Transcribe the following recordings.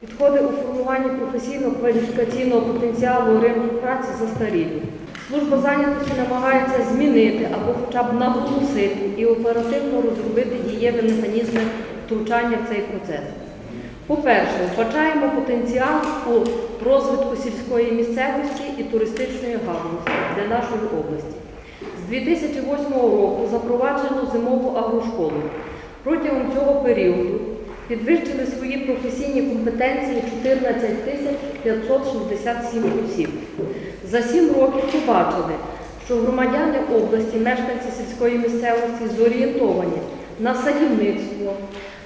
Підходи у формуванні професійно-кваліфікаційного потенціалу ринку праці застарілі. Служба зайнятості намагається змінити або хоча б наголосити і оперативно розробити дієві механізми втручання в цей процес. По-перше, вбачаємо потенціал у розвитку сільської місцевості і туристичної галузі для нашої області. З 2008 року запроваджено зимову агрошколу. Протягом цього періоду підвищили свої професійні компетенції 14 тисяч 567 осіб. За сім років побачили, що громадяни області, мешканці сільської місцевості зорієнтовані на садівництво,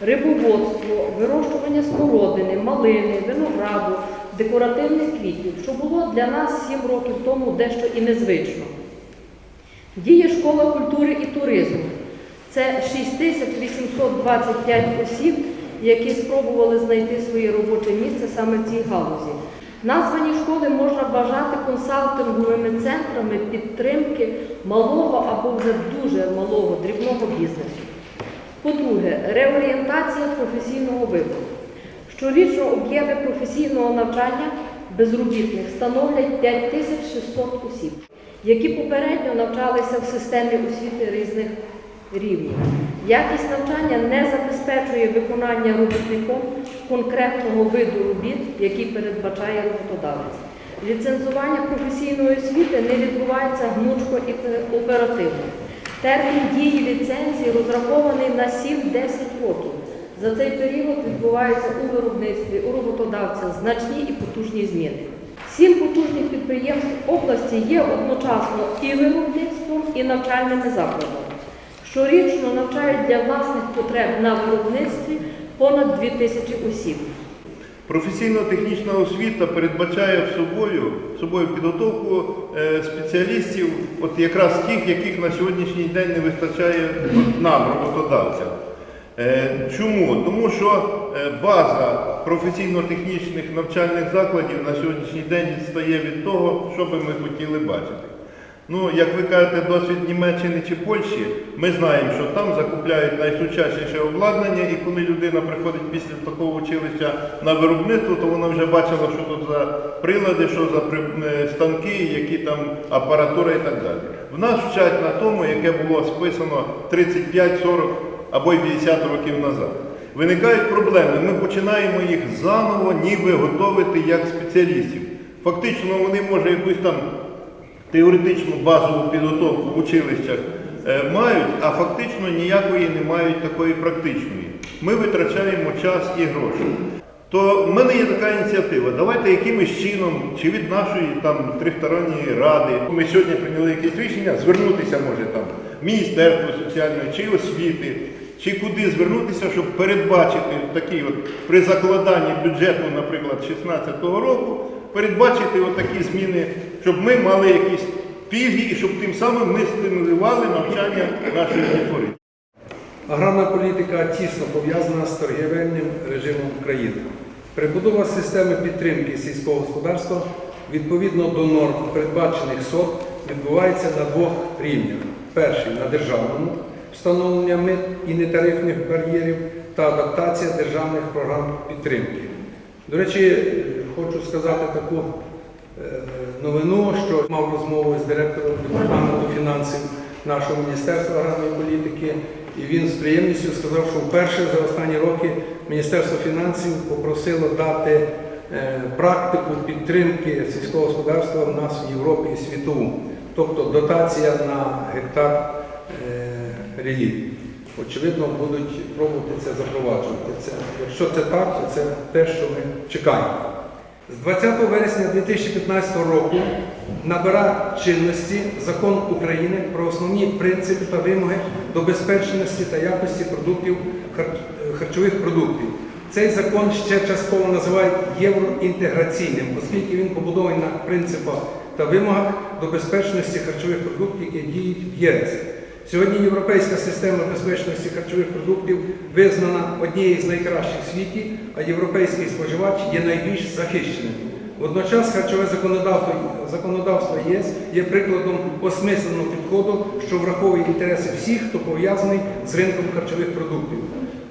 рибоводство, вирощування смородини, малини, винограду, декоративних квітів, що було для нас сім років тому дещо і незвично. Діє школа культури і туризму. Це 6825 осіб, які спробували знайти своє робоче місце саме в цій галузі. Названі школи можна вважати консалтинговими центрами підтримки малого або вже дуже малого дрібного бізнесу. По-друге, реорієнтація професійного вибору. Щорічно об'єми професійного навчання безробітних становлять 5600 осіб, які попередньо навчалися в системі освіти різних рівнів. Якість навчання не забезпечує виконання робітником конкретного виду робіт, який передбачає роботодавець. Ліцензування професійної освіти не відбувається гнучко і оперативно. Термін дії ліцензії розрахований на 7-10 років. За цей період відбуваються у виробництві, у роботодавця значні і потужні зміни. Сім потужних підприємств області є одночасно і виробництвом, і навчальними закладами. Щорічно навчають для власних потреб на виробництві понад 2 тисячі осіб. Професійно-технічна освіта передбачає собою, собою підготовку е, спеціалістів, от якраз тих, яких на сьогоднішній день не вистачає нам, роботодавцям. Е, Чому? Тому що е, база професійно-технічних навчальних закладів на сьогоднішній день відстає від того, що би ми хотіли бачити. Ну, як ви кажете, досвід Німеччини чи Польщі, ми знаємо, що там закупляють найсучасніше обладнання, і коли людина приходить після такого училища на виробництво, то вона вже бачила, що тут за прилади, що за е, станки, які там апаратура і так далі. В нас вчать на тому, яке було списано 35, 40 або й 50 років назад. Виникають проблеми. Ми починаємо їх заново, ніби готовити як спеціалістів. Фактично, вони може якусь там теоретичну базову підготовку в училищах е, мають, а фактично ніякої не мають такої практичної. Ми витрачаємо час і гроші. То в мене є така ініціатива. Давайте якимось чином, чи від нашої там тристоронньої ради, ми сьогодні прийняли якесь рішення, звернутися може там Міністерство соціальної чи освіти, чи куди звернутися, щоб передбачити такі от при закладанні бюджету, наприклад, 2016 року, передбачити отакі зміни, щоб ми мали якісь пільги і щоб тим самим ми стимулювали навчання наших дітей. Аграрна політика тісно пов'язана з торгівельним режимом країни. Прибудова системи підтримки сільського господарства відповідно до норм, передбачених СОТ, відбувається на двох рівнях. Перший на державному встановлення мит і нетарифних бар'єрів та адаптація державних програм підтримки. До речі, хочу сказати таку е, новину, що мав розмову з директором департаменту фінансів нашого Міністерства аграрної політики, і він з приємністю сказав, що вперше за останні роки Міністерство фінансів попросило дати е, практику підтримки сільського господарства в нас в Європі і світову, тобто дотація на гектар е. Очевидно, будуть пробувати це запроваджувати. Це, якщо це так, то це те, що ми чекаємо. З 20 вересня 2015 року набира чинності закон України про основні принципи та вимоги до безпечності та якості продуктів харчових продуктів. Цей закон ще частково називають євроінтеграційним, оскільки він побудований на принципах та вимогах до безпечності харчових продуктів, які діють в ЄС. Сьогодні європейська система безпечності харчових продуктів визнана однією з найкращих в світі, а європейський споживач є найбільш захищеним. Водночас харчове законодавство, законодавство ЄС є прикладом осмисленого підходу, що враховує інтереси всіх, хто пов'язаний з ринком харчових продуктів.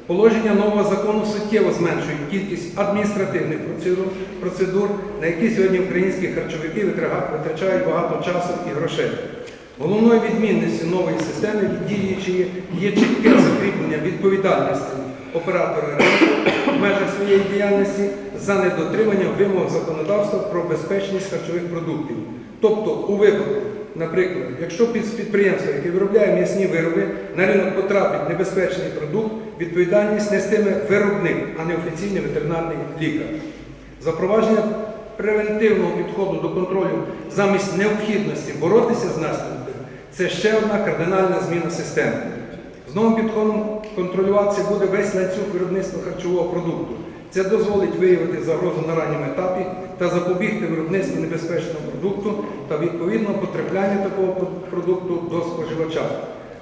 Положення нового закону суттєво зменшують кількість адміністративних процедур, процедур, на які сьогодні українські харчовики витрачають багато часу і грошей. Головною відмінністю нової системи від діючої є чітке закріплення відповідальності оператора ринку в межах своєї діяльності за недотримання вимог законодавства про безпечність харчових продуктів. Тобто, у випадку, наприклад, якщо підприємство, яке виробляє м'ясні вироби, на ринок потрапить небезпечний продукт, відповідальність нестиме виробник, а не офіційний ветеринарний лікар. Запровадження превентивного підходу до контролю замість необхідності боротися з наслідками це ще одна кардинальна зміна системи. З новим підходом контролюватися буде весь ланцюг виробництва харчового продукту. Це дозволить виявити загрозу на ранньому етапі та запобігти виробництву небезпечного продукту та відповідно потрапляння такого продукту до споживача.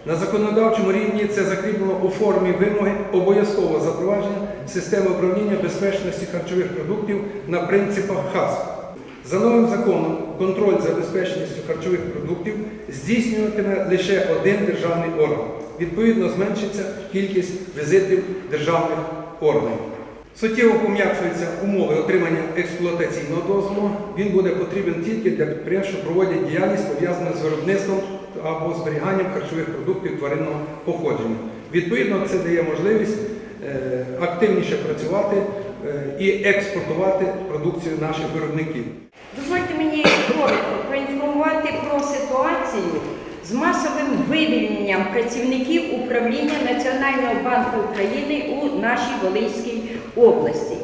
На законодавчому рівні це закріплено у формі вимоги обов'язкового запровадження системи управління безпечності харчових продуктів на принципах ХАСП. За новим законом контроль за безпечністю харчових продуктів здійснюватиме лише один державний орган. Відповідно, зменшиться кількість візитів державних органів. Суттєво пом'якшуються умови отримання експлуатаційного дозволу. Він буде потрібен тільки для підприємств, що проводять діяльність пов'язану з виробництвом або зберіганням харчових продуктів тваринного походження. Відповідно, це дає можливість е, активніше працювати е, і експортувати продукцію наших виробників. Дозвольте мені коротко проінформувати про ситуацію з масовим вивільненням працівників управління Національного банку України у нашій Волинській області,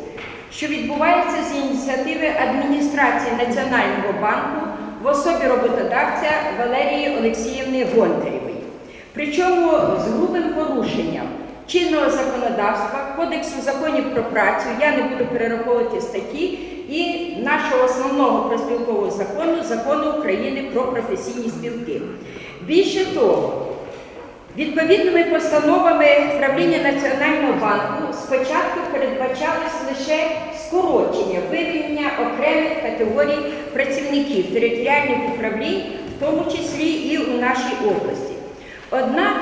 що відбувається з ініціативи адміністрації Національного банку в особі роботодавця Валерії Олексіївни Гонтарєвої. Причому з грубим порушенням чинного законодавства, Кодексу законів про працю, я не буду перераховувати статті, і нашого основного проспілкового закону, закону України про професійні спілки. Більше того, Відповідними постановами правління Національного банку спочатку передбачалось лише скорочення, вивільнення окремих категорій працівників територіальних управлінь, в тому числі і у нашій області. Однак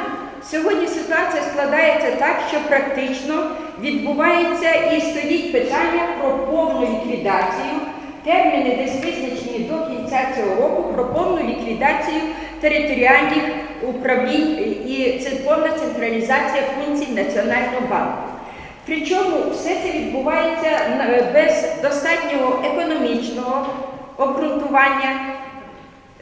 сьогодні ситуація складається так, що практично відбувається і стоїть питання про повну ліквідацію. Терміни десь визначені до кінця цього року про повну ліквідацію територіальних управлінь і це повна централізація функцій Національного банку. Причому все це відбувається без достатнього економічного обґрунтування,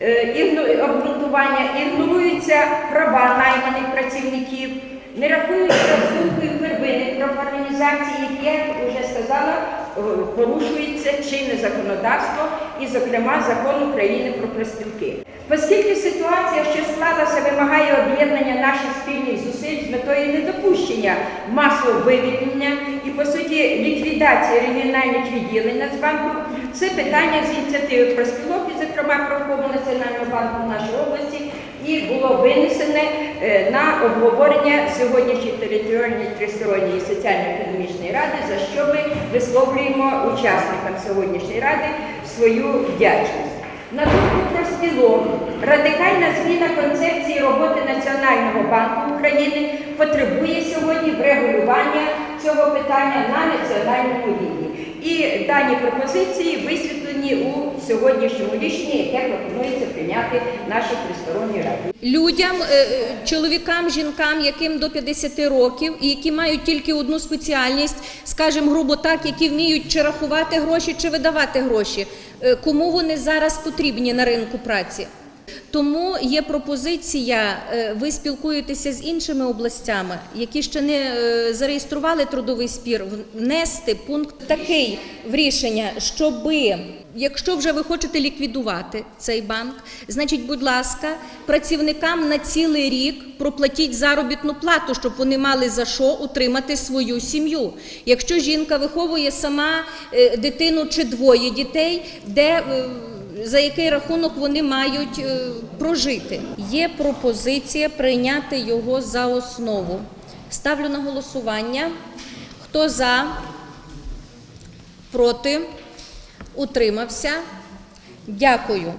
е, обґрунтування, ігноруються права найманих працівників, не рахуються думкою первинних профорганізацій, які, як вже сказала, е, порушується чинне законодавство і, зокрема, закон України про профспілки. Оскільки ситуація, що склалася, вимагає об'єднання наших спільних зусиль з метою недопущення масового вивільнення і, по суті, ліквідації регіональних відділень Нацбанку, це питання з ініціативи профспілок, і, зокрема, профкому Національного банку нашій області, і було винесене е, на обговорення сьогоднішньої територіальної тристоронньої соціально-економічної ради, за що ми висловлюємо учасникам сьогоднішньої ради свою вдячність. На думку профспілок, радикальна зміна концепції роботи Національного банку України потребує сьогодні врегулювання цього питання на національному рівні. І дані пропозиції висвітлені у сьогоднішньому рішенні, яке пропонується прийняти нашій тристоронній раді. Людям, е, е, чоловікам, жінкам, яким до 50 років, і які мають тільки одну спеціальність, скажімо грубо так, які вміють чи рахувати гроші, чи видавати гроші. Е, Кому вони зараз потрібні на ринку праці? Тому є пропозиція, е, ви спілкуєтеся з іншими областями, які ще не е, зареєстрували трудовий спір, внести пункт такий в рішення, щоби, якщо вже ви хочете ліквідувати цей банк, значить, будь ласка, працівникам на цілий рік проплатіть заробітну плату, щоб вони мали за що утримати свою сім'ю. Якщо жінка виховує сама е, дитину чи двоє дітей, де за який рахунок вони мають е, прожити. Є пропозиція прийняти його за основу. Ставлю на голосування. Хто за, проти, утримався. Дякую.